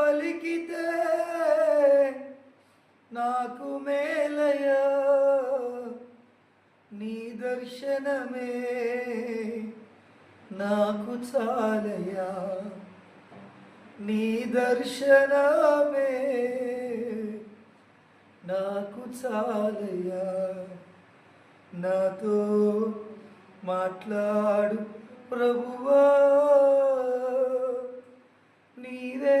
పలికితే నాకు మేలయా నీ దర్శనమే నాకు చాలయా నీ దర్శనమే నాకు చాలయా నాతో మాట్లాడు ప్రభువా నీవే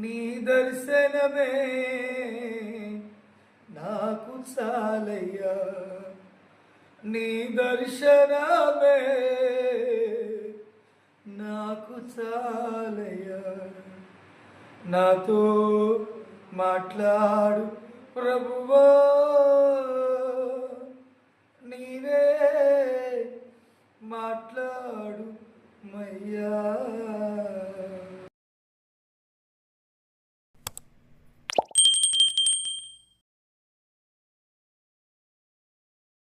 నీ దర్శనమే నాకు చాలయ్యా. నీ దర్శనమే నాకు చాలయ్యా. నాతో మాట్లాడు ప్రభువా. నీవే మాట్లాడు మయ్యా.